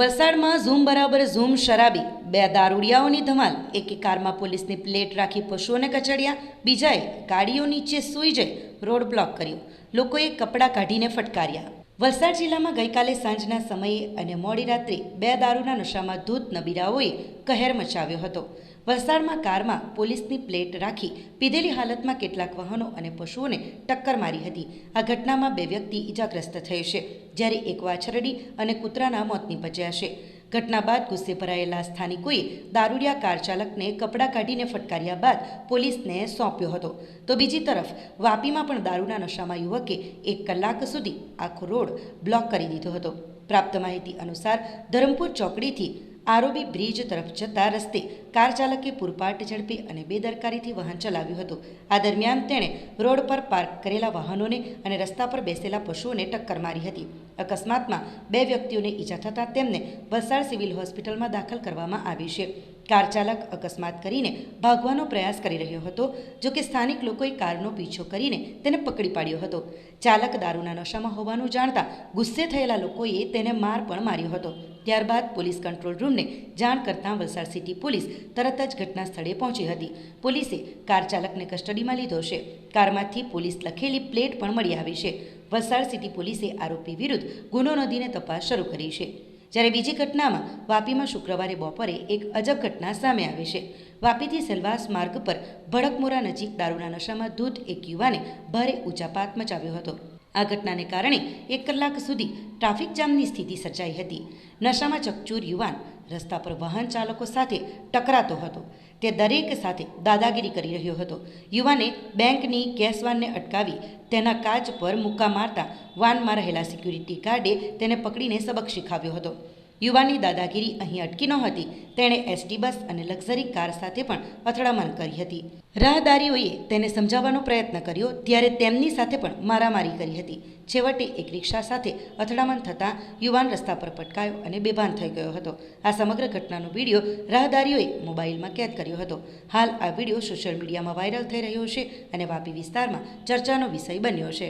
વલસાડમાં ઝૂમ બરાબર ઝૂમ શરાબી, બે દારૂડિયાઓની ધમાલ, એકે કારમાં પોલીસની પ્લેટ રાખી પશુઓને કચડ્યા, બીજાએ ગાડીઓ નીચે સૂઈ જઈ રોડ બ્લોક કર્યો. લોકોએ કપડાં કાઢીને ફટકાર્યા. વલસાડ જિલ્લામાં ગઈકાલે સાંજના સમયે અને મોડી રાત્રે બે દારૂના નશામાં ધૂત નબીરાઓએ કહેર મચાવ્યો હતો. વલસાડમાં કારમાં પોલીસની પ્લેટ રાખી પીધેલી હાલતમાં કેટલાક વાહનો અને પશુઓને ટક્કર મારી હતી. આ ઘટનામાં બે વ્યક્તિ ઇજાગ્રસ્ત થયો છે, જ્યારે એક વાછરડી અને કૂતરાના મોત નીપજ્યા છે. ઘટના બાદ ગુસ્સે ભરાયેલા સ્થાનિકોએ દારૂડિયા કાર ચાલકને કપડાં કાઢીને ફટકાર્યા બાદ પોલીસને સોંપ્યો હતો. તો બીજી તરફ, વાપીમાં પણ દારૂના નશામાં યુવકે એક કલાક સુધી આખો રોડ બ્લોક કરી દીધો હતો. પ્રાપ્ત માહિતી અનુસાર, ધરમપુર ચોકડીથી આરોબી બ્રિજ તરફ જતા રસ્તે કાર ચાલકે પૂરપાટ ઝડપી અને બેદરકારીથી વાહન ચલાવ્યું હતું. આ દરમિયાન તેણે રોડ પર પાર્ક કરેલા વાહનોને અને રસ્તા પર બેસેલા પશુઓને ટક્કર મારી હતી. અકસ્માતમાં બે વ્યક્તિઓને ઈજા થતાં તેમને વલસાડ સિવિલ હોસ્પિટલમાં દાખલ કરવામાં આવી છે. કાર ચાલક અકસ્માત કરીને ભાગવાનો પ્રયાસ કરી રહ્યો હતો, જો કે સ્થાનિક લોકોએ કારનો પીછો કરીને તેને પકડી પાડ્યો હતો. ચાલક દારૂના નશામાં હોવાનું જાણતા ગુસ્સે થયેલા લોકોએ તેને માર પણ માર્યો હતો. ત્યારબાદ પોલીસ કંટ્રોલ રૂમને જાણ કરતાં વલસાડ સિટી પોલીસ તરત જ ઘટના સ્થળે પહોંચી હતી. પોલીસે કાર ચાલકને કસ્ટડીમાં લીધો છે. કારમાંથી પોલીસ લખેલી પ્લેટ પણ મળી આવી છે. વલસાડ સિટી પોલીસે આરોપી વિરુદ્ધ ગુનો નોંધીને તપાસ શરૂ કરી છે. જ્યારે બીજી ઘટનામાં વાપીમાં શુક્રવારે બપોરે એક અજબ ઘટના સામે આવી છે. વાપીથી સેલવાસ માર્ગ પર ભડકમોરા નજીક દારૂના નશામાં ધૂત એક યુવાને ભારે ઊંચાપાત મચાવ્યો હતો. આ ઘટનાને કારણે એક કલાક સુધી ટ્રાફિક જામની સ્થિતિ સર્જાઈ હતી. નશામાં ચકચૂર યુવાન રસ્તા પર વાહન ચાલકો સાથે ટકરાતો હતો. તે દરેક સાથે દાદાગીરી કરી રહ્યો હતો. યુવાને બેંકની કેશવાનને અટકાવી તેના કાચ પર મુક્કા મારતા વાનમાં રહેલા સિક્યુરિટી ગાર્ડે તેને પકડીને સબક શીખવ્યો હતો. યુવાનની દાદાગીરી અહીં અટકી નહોતી તેણે એસટી બસ અને લક્ઝરી કાર સાથે પણ અથડામણ કરી હતી. રાહદારીઓએ તેને સમજાવવાનો પ્રયત્ન કર્યો ત્યારે તેમની સાથે પણ મારામારી કરી હતી. છેવટે એક રિક્ષા સાથે અથડામણ થતાં યુવાન રસ્તા પર પટકાયો અને બેભાન થઈ ગયો હતો. આ સમગ્ર ઘટનાનો વીડિયો રાહદારીઓએ મોબાઈલમાં કેદ કર્યો હતો. હાલ આ વીડિયો સોશિયલ મીડિયામાં વાયરલ થઈ રહ્યો છે અને વાપી વિસ્તારમાં ચર્ચાનો વિષય બન્યો છે.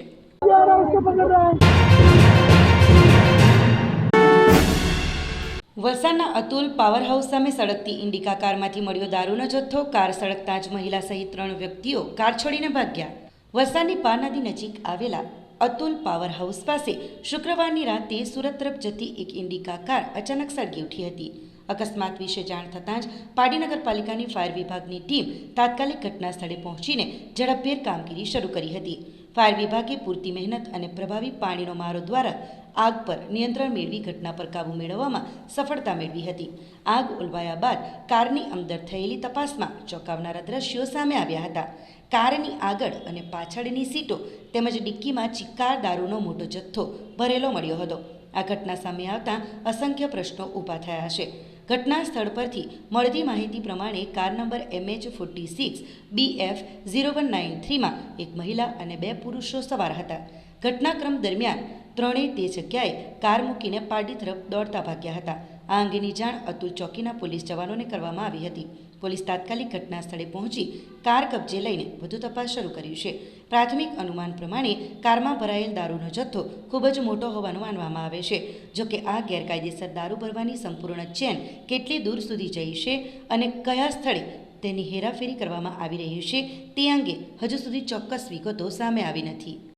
વલસાડના અતુલ પાવર હાઉસ સામે સળગતી ઇન્ડિકા કારમાંથી મળ્યો દારૂનો જથ્થો. કાર સળગતા જ મહિલા સહિત ત્રણ વ્યક્તિઓ કાર છોડીને ભાગ્યા. વલસાડની પાર નદી નજીક આવેલા અતુલ પાવર હાઉસ પાસે શુક્રવારની રાતે સુરત તરફ જતી એક ઇન્ડિકા કાર અચાનક સળગી ઉઠી હતી. અકસ્માત વિશે જાણ થતાં જ પાડી નગરપાલિકાની ફાયર વિભાગની ટીમ તાત્કાલિક ઘટના સ્થળે પહોંચીને ઝડપભેર કામગીરી શરૂ કરી હતી. ફાયર વિભાગે પૂરતી મહેનત અને પ્રભાવી પાણીનો મારો દ્વારા આગ પર નિયંત્રણ મેળવી ઘટના પર કાબૂ મેળવવામાં સફળતા મેળવી હતી. આગ ઓલવાયા બાદ કારની અંદર થયેલી તપાસમાં ચોંકાવનારા દ્રશ્યો સામે આવ્યા હતા. કારની આગળ અને પાછળની સીટો તેમજ ડિક્કીમાં ચિક્કાર દારૂનો મોટો જથ્થો ભરેલો મળ્યો હતો. આ ઘટના સામે આવતા અસંખ્ય પ્રશ્નો ઊભા થયા છે ઘટના સ્થળ પરથી મળતી માહિતી પ્રમાણે car number MH forty six B F zero one nine થ્રીમાં એક મહિલા અને બે પુરુષો સવાર હતા. ઘટનાક્રમ દરમિયાન ત્રણેય તે જગ્યાએ કાર મૂકીને પારડી તરફ દોડતા ભાગ્યા હતા. આ અંગેની જાણ અતુલ ચોકીના પોલીસ જવાનોને કરવામાં આવી હતી. પોલીસ તાત્કાલિક ઘટના સ્થળે પહોંચી કાર કબજે લઈને વધુ તપાસ શરૂ કર્યું છે. પ્રાથમિક અનુમાન પ્રમાણે કારમાં ભરાયેલ દારૂનો જથ્થો ખૂબ જ મોટો હોવાનું માનવામાં આવે છે. જોકે આ ગેરકાયદેસર દારૂ ભરવાની સંપૂર્ણ ચેન કેટલી દૂર સુધી જઈ છે અને કયા સ્થળે તેની હેરાફેરી કરવામાં આવી રહી છે તે અંગે હજુ સુધી ચોક્કસ વિગતો સામે આવી નથી.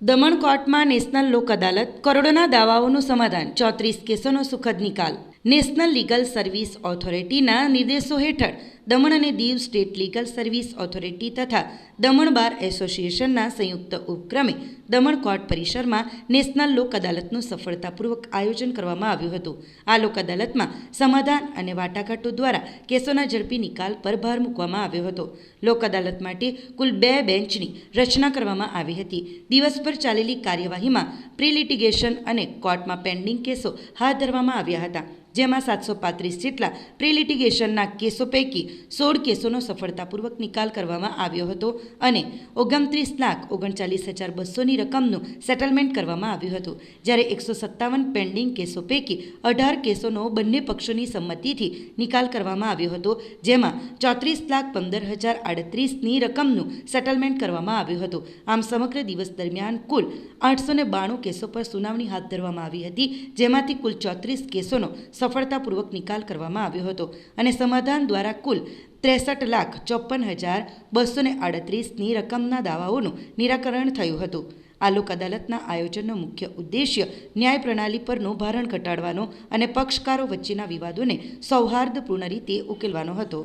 દમણ કોર્ટમાં નેશનલ લોક અદાલત કરોડોના દાવાઓનું સમાધાન, ચોત્રીસ કેસોનો સુખદ નિકાલ. નેશનલ લીગલ સર્વિસ ઓથોરિટીના નિર્દેશો હેઠળ દમણ અને Diu state legal service authority તથા દમણ બાર એસોસિએશનના સંયુક્ત ઉપક્રમે દમણ કોર્ટ પરિસરમાં નેશનલ લોક અદાલતનું સફળતાપૂર્વક આયોજન કરવામાં આવ્યું હતું. આ લોક અદાલતમાં સમાધાન અને વાટાઘાટો દ્વારા કેસોના ઝડપી નિકાલ પર ભાર મૂકવામાં આવ્યો હતો. લોક અદાલત માટે કુલ બે બેન્ચની રચના કરવામાં આવી હતી. દિવસભર ચાલેલી કાર્યવાહીમાં પ્રિલિટિગેશન અને કોર્ટમાં પેન્ડિંગ કેસો હાથ ધરવામાં આવ્યા હતા, જેમાં સાતસો પાંત્રીસ જેટલા પ્રિલિટિગેશનના કેસો પૈકી સોળ કેસોનો સફળતાપૂર્વક નિકાલ કરવામાં આવ્યો હતો અને ઓગણત્રીસ લાખ ઓગણચાલીસ હજાર બસોની રકમનું સેટલમેન્ટ કરવામાં આવ્યું હતું. જ્યારે એકસો સત્તાવન પેન્ડિંગ કેસો પૈકી અઢાર કેસોનો બંને પક્ષોની સંમતિથી નિકાલ કરવામાં આવ્યો હતો, જેમાં ચોત્રીસ લાખ પંદર હજાર આડત્રીસની રકમનું સેટલમેન્ટ કરવામાં આવ્યું હતું. આમ સમગ્ર દિવસ દરમિયાન કુલ આઠસો બાણું કેસો પર સુનાવણી હાથ ધરવામાં આવી હતી, જેમાંથી કુલ ચોત્રીસ કેસોનો સફળતાપૂર્વક નિકાલ કરવામાં આવ્યો હતો. અને સમાધાન દ્વારા કુલ ત્રેસઠ લાખ ચોપન હજાર બસો ને આડત્રીસની રકમના દાવાઓનું નિરાકરણ થયું હતું. આ લોક અદાલતના આયોજનનો મુખ્ય ઉદ્દેશ્ય ન્યાય પ્રણાલી પરનું ભારણ ઘટાડવાનો અને પક્ષકારો વચ્ચેના વિવાદોને સૌહાર્દપૂર્ણ રીતે ઉકેલવાનો હતો.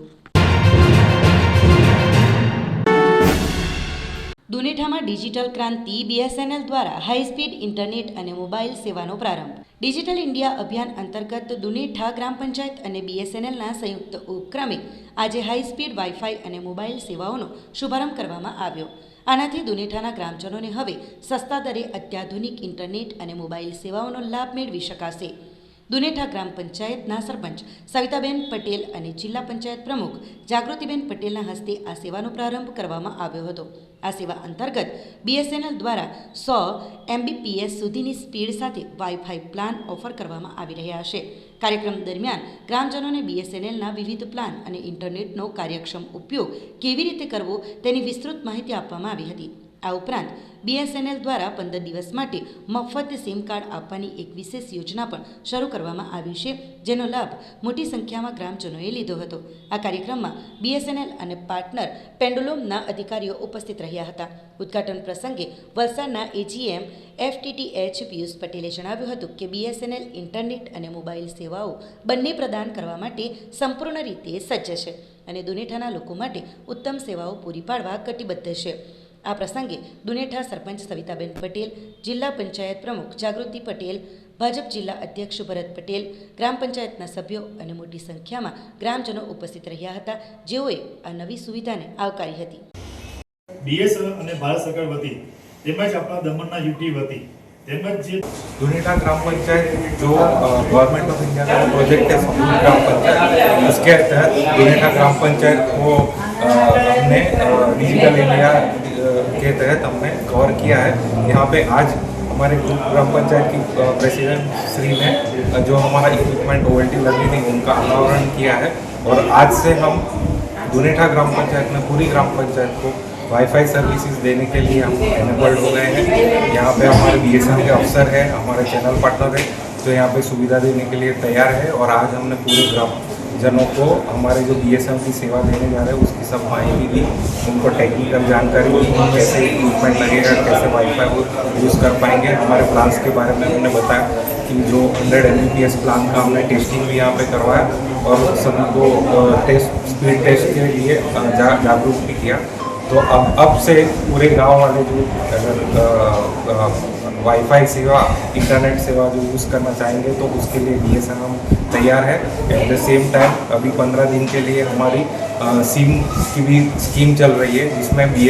દુનેઠામાં ડિજિટલ ક્રાંતિ બીએસએનએલ દ્વારા હાઈસ્પીડ ઇન્ટરનેટ અને મોબાઈલ સેવાનો પ્રારંભ. ડિજિટલ ઇન્ડિયા અભિયાન અંતર્ગત દુનેઠા ગ્રામ પંચાયત અને બીએસએનએલના સંયુક્ત ઉપક્રમે આજે હાઈસ્પીડ વાઈફાઈ અને મોબાઈલ સેવાઓનો શુભારંભ કરવામાં આવ્યો. આનાથી દુનેઠાના ગ્રામજનોને હવે સસ્તા દરે અત્યાધુનિક ઇન્ટરનેટ અને મોબાઈલ સેવાઓનો લાભ મેળવી શકાશે. દુનેઠા ગ્રામ પંચાયતના સરપંચ સવિતાબેન પટેલ અને જિલ્લા પંચાયત પ્રમુખ જાગૃતિબેન પટેલના હસ્તે આ સેવાનો પ્રારંભ કરવામાં આવ્યો હતો. આ સેવા અંતર્ગત બીએસએનએલ દ્વારા સો એમબીપીએસ સુધીની સ્પીડ સાથે વાઈફાઈ પ્લાન ઓફર કરવામાં આવી રહ્યા છે. કાર્યક્રમ દરમિયાન ગ્રામજનોને બીએસએનએલના વિવિધ પ્લાન અને ઇન્ટરનેટનો કાર્યક્ષમ ઉપયોગ કેવી રીતે કરવો તેની વિસ્તૃત માહિતી આપવામાં આવી હતી. આ ઉપરાંત બીએસએનએલ દ્વારા પંદર દિવસ માટે મફત સિમ કાર્ડ આપવાની એક વિશેષ યોજના પણ શરૂ કરવામાં આવી છે, જેનો લાભ મોટી સંખ્યામાં ગ્રામજનોએ લીધો હતો. આ કાર્યક્રમમાં બીએસએનએલ અને પાર્ટનર પેન્ડોલોમના અધિકારીઓ ઉપસ્થિત રહ્યા હતા. ઉદ્ઘાટન પ્રસંગે વલસાડના એજીએમ એફટીટીએચ પિયુષ પટેલે જણાવ્યું હતું કે બીએસએનએલ ઇન્ટરનેટ અને મોબાઈલ સેવાઓ બંને પ્રદાન કરવા માટે સંપૂર્ણ રીતે સજ્જ છે અને દુનેઠાના લોકો માટે ઉત્તમ સેવાઓ પૂરી પાડવા કટિબદ્ધ છે. આ પ્રસંગે દુનેઠા સરપંચ સવિતાબેન પટેલ જિલ્લા પંચાયત પ્રમુખ જાગૃતિ પટેલ ભાજપ જિલ્લા અધ્યક્ષ ભરત પટેલ ગ્રામ પંચાયતના સભ્યો અને મોટી સંખ્યામાં ગ્રામજનો ઉપસ્થિત રહ્યા હતા જેઓએ આ નવી સુવિધાને આવકારી હતી બીએસએનએલ અને ભારત સરકાર વતી તેમજ આપણા દમણના યુટી વતી તેમજ જે दुनेटा ग्राम पंचायत जो गवर्नमेंट ऑफ इंडिया का प्रोजेक्ट है स्कूल ग्राम पंचायत उसके तहत दुनेटा ग्राम पंचायत को अ, हमने डिजिटल इंडिया के तहत हमने कवर किया है। यहाँ पे आज हमारे ग्राम पंचायत की प्रेसिडेंट श्री ने जो हमारा इक्विपमेंट ओएलटी लगी थी उनका अनावरण किया है। और आज से हम दुनेठा ग्राम पंचायत में, पूरी ग्राम पंचायत को वाईफाई सर्विसेज़ देने के लिए हम एनेबल्ड हो गए हैं। यहाँ पे हमारे बी के अफसर हैं, हमारे चैनल पार्टनर हैं, जो यहाँ पे सुविधा देने के लिए तैयार है। और आज हमने पूरे ग्राम जनों को हमारे जो बी की सेवा देने जा रहे हैं, उसकी सब माहिती दी, उनको टेक्निकल जानकारी दी, कैसे इक्विपमेंट लगेगा, कैसे वाईफाई यूज़ कर पाएँगे। हमारे प्लान्स के बारे में उन्होंने बताया कि जो 100 एम प्लान का हमने टेस्टिंग भी यहाँ पे करवाया और सभी को टेस्ट स्पीड टेस्ट के लिए जागरूक भी किया। तो अब अब से पूरे गाँव वाले जो, अगर वाईफाई सेवा इंटरनेट सेवा जो यूज़ करना चाहेंगे तो उसके लिए बी हम तैयार है एट द सेम टाइम अभी पंद्रह दिन के लिए हमारी सिम की भी स्कीम चल रही है जिसमें बी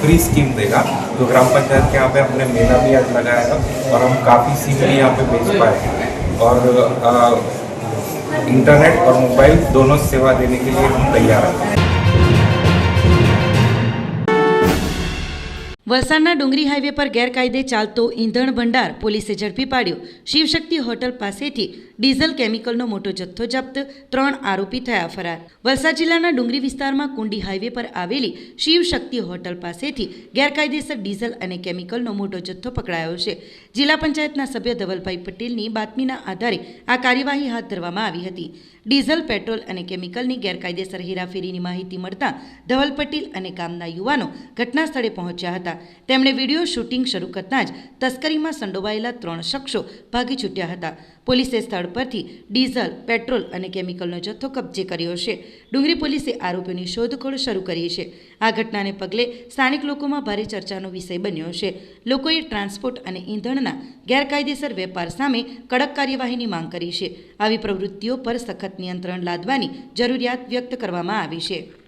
फ्री स्कीम देगा तो ग्राम पंचायत के यहाँ पे हमने मेला भी आज लगाया था और हम काफ़ी सिम भी यहाँ पे बेच पाए और अ, इंटरनेट और मोबाइल दोनों सेवा देने के लिए हम तैयार हैं વલસાડના ડુંગરી હાઈવે પર ગેરકાયદે ચાલતો ઈંધણ ભંડાર પોલીસે ઝડપી પાડ્યો શિવશક્તિ હોટલ પાસેથી ડીઝલ કેમિકલનો મોટો જથ્થો જપ્ત, ત્રણ આરોપી થયા ફરાર. વલસાડ જિલ્લાના ડુંગરી વિસ્તારમાં કુંડી હાઈવે પર આવેલી શિવશક્તિ હોટલ પાસેથી ગેરકાયદેસર ડીઝલ અને કેમિકલનો મોટો જથ્થો પકડાયો છે. જિલ્લા પંચાયતના સભ્ય ધવલભાઈ પટેલની બાતમીના આધારે આ કાર્યવાહી હાથ ધરવામાં આવી હતી. ડીઝલ, પેટ્રોલ અને કેમિકલની ગેરકાયદેસર હેરાફેરીની માહિતી મળતા ધવલ પટેલ અને ગામના યુવાનો ઘટના સ્થળે પહોંચ્યા હતા. તેમણે વીડિયો શૂટિંગ શરૂ કરતાં જ તસ્કરીમાં સંડોવાયેલા ત્રણ શખ્સો ભાગી છૂટ્યા હતા. પોલીસે સ્થળ પરથી ડીઝલ, પેટ્રોલ અને કેમિકલનો જથ્થો કબજે કર્યો છે. ડુંગરી પોલીસે આરોપીઓની શોધખોળ શરૂ કરી છે. આ ઘટનાને પગલે સ્થાનિક લોકોમાં ભારે ચર્ચાનો વિષય બન્યો છે. લોકોએ ટ્રાન્સપોર્ટ અને ઈંધણના ગેરકાયદેસર વેપાર સામે કડક કાર્યવાહીની માંગ કરી છે. આવી પ્રવૃત્તિઓ પર સખત નિયંત્રણ લાદવાની જરૂરિયાત વ્યક્ત કરવામાં આવી છે.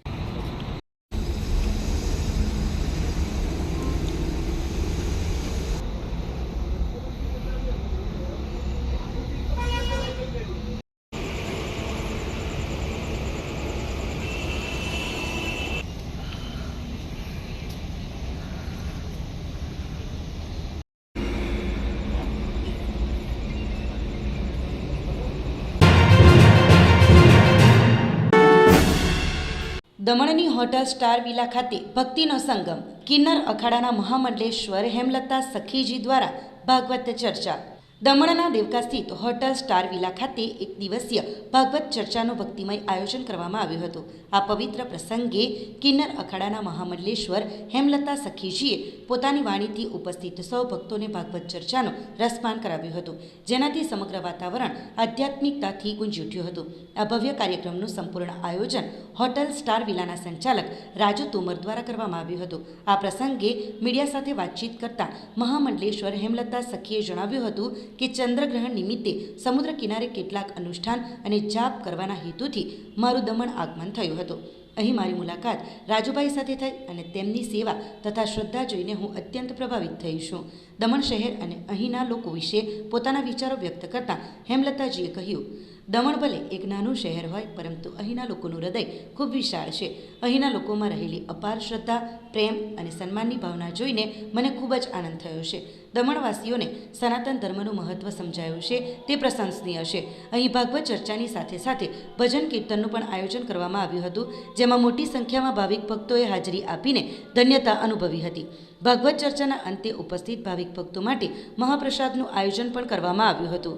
દમણની હોટલ સ્ટાર વિલા ખાતે ભક્તિનો સંગમ. કિન્નર અખાડાના મહામંડલેશ્વર હેમલતા સખીજી દ્વારા ભાગવત ચર્ચા. દમણના દેવકા સ્થિત હોટલ સ્ટાર વિલા ખાતે એક દિવસીય ભાગવત ચર્ચાનું ભક્તિમય આયોજન કરવામાં આવ્યું હતું. આ પવિત્ર પ્રસંગે કિન્નર અખાડાના મહામંડલેશ્વર હેમલતા સખીજીએ પોતાની વાણીથી ઉપસ્થિત સૌ ભક્તોને ભાગવત ચર્ચાનું રસપાન કરાવ્યું હતું. જેનાથી સમગ્ર વાતાવરણ આધ્યાત્મિકતાથી ગુંજી ઉઠ્યું હતું. આ ભવ્ય કાર્યક્રમનું સંપૂર્ણ આયોજન હોટલ સ્ટાર વિલાના સંચાલક રાજુ તોમર દ્વારા કરવામાં આવ્યું હતું. આ પ્રસંગે મીડિયા સાથે વાતચીત કરતા મહામંડલેશ્વર હેમલતા સખીએ જણાવ્યું હતું કે ચંદ્રગ્રહણ નિમિત્તે સમુદ્ર કિનારે કેટલાક અનુષ્ઠાન અને જાપ કરવાના હેતુથી મારું દમણ આગમન થયું હતું. અહીં મારી મુલાકાત રાજુભાઈ સાથે થઈ અને તેમની સેવા તથા શ્રદ્ધા જોઈને હું અત્યંત પ્રભાવિત થઈ છું. દમણ શહેર અને અહીંના લોકો વિશે પોતાના વિચારો વ્યક્ત કરતા હેમલતાજીએ કહ્યું દમણ ભલે એક નાનું શહેર હોય, પરંતુ અહીંના લોકોનું હૃદય ખૂબ વિશાળ છે. અહીંના લોકોમાં રહેલી અપાર શ્રદ્ધા, પ્રેમ અને સન્માનની ભાવના જોઈને મને ખૂબ જ આનંદ થયો છે. દમણવાસીઓને સનાતન ધર્મનું મહત્ત્વ સમજાયું છે, તે પ્રશંસનીય છે. અહીં ભાગવત ચર્ચાની સાથે સાથે ભજન કીર્તનનું પણ આયોજન કરવામાં આવ્યું હતું, જેમાં મોટી સંખ્યામાં ભાવિક ભક્તોએ હાજરી આપીને ધન્યતા અનુભવી હતી. ભાગવત ચર્ચાના અંતે ઉપસ્થિત ભાવિક ભક્તો માટે મહાપ્રસાદનું આયોજન પણ કરવામાં આવ્યું હતું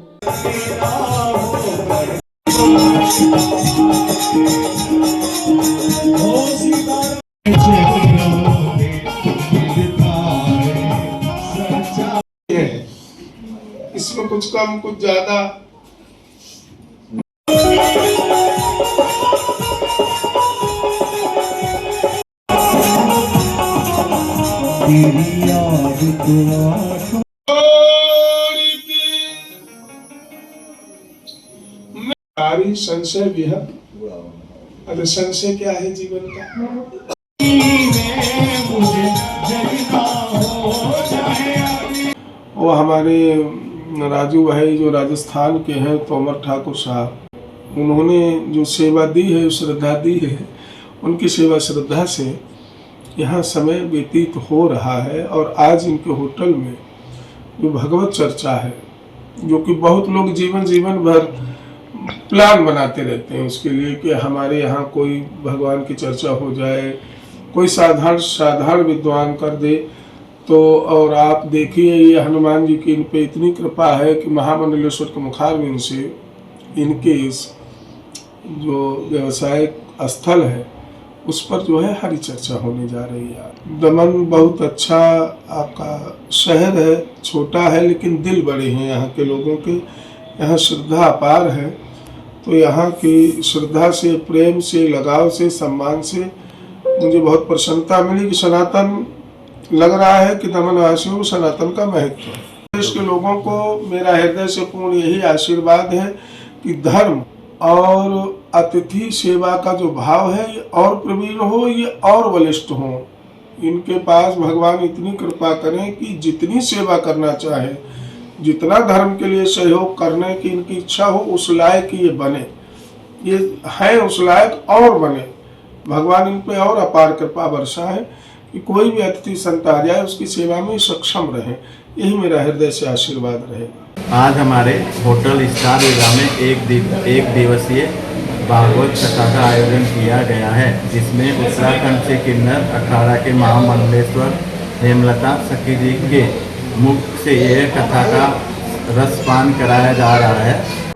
है इसमें कुछ कम कुछ ज्यादा अरे संशय क्या है जीवन का? वो हमारे राजू भाई जो राजस्थान के हैं, तोमर ठाकुर साहब, उन्होंने जो सेवा दी है, श्रद्धा दी है, उनकी सेवा श्रद्धा से यहाँ समय व्यतीत हो रहा है और आज इनके होटल में जो भगवत चर्चा है, जो कि बहुत लोग जीवन जीवन भर प्लान बनाते रहते हैं उसके लिए कि हमारे यहाँ कोई भगवान की चर्चा हो जाए, कोई साधारण साधारण विद्वान कर दे तो और आप देखिए ये हनुमान जी की इन पे इतनी कृपा है कि महामंडलेश्वर के मुखारविंद से इनके इस जो व्यवसायिक स्थल है उस पर जो है हरी चर्चा होने जा रही है दमन बहुत अच्छा आपका शहर है, छोटा है, लेकिन दिल बड़े हैं यहाँ के लोगों के। यहाँ श्रद्धा अपार है। तो यहाँ की श्रद्धा से, प्रेम से, लगाव से, सम्मान से मुझे बहुत प्रसन्नता मिली कि सनातन लग रहा है कि दमन वासियों सनातन का महत्व है। देश के लोगों को मेरा हृदय से पूर्ण यही आशीर्वाद है कि धर्म और अतिथि सेवा का जो भाव है, ये और प्रवीण हो, ये और बलिष्ठ हो। इनके पास भगवान इतनी कृपा करें कि जितनी सेवा करना चाहे, जितना धर्म के लिए सहयोग करने की इनकी इच्छा हो, उस लायक ये बने। ये है, उस लायक और बने। भगवान इन पे और अपार कृपा वर्षा है कि कोई भी अतिथि संत आ जाए, उसकी सेवा में सक्षम रहे। यही मेरा हृदय से आशीर्वाद रहेगा आज हमारे होटल स्टार विला में एक दिव, एक दिवसीय भागवत कथा का आयोजन किया गया है जिसमें उत्तराखंड से किन्नर अखाड़ा के महामंडलेश्वर हेमलता सखी जी के मुख से यह कथा का रसपान कराया जा रहा है।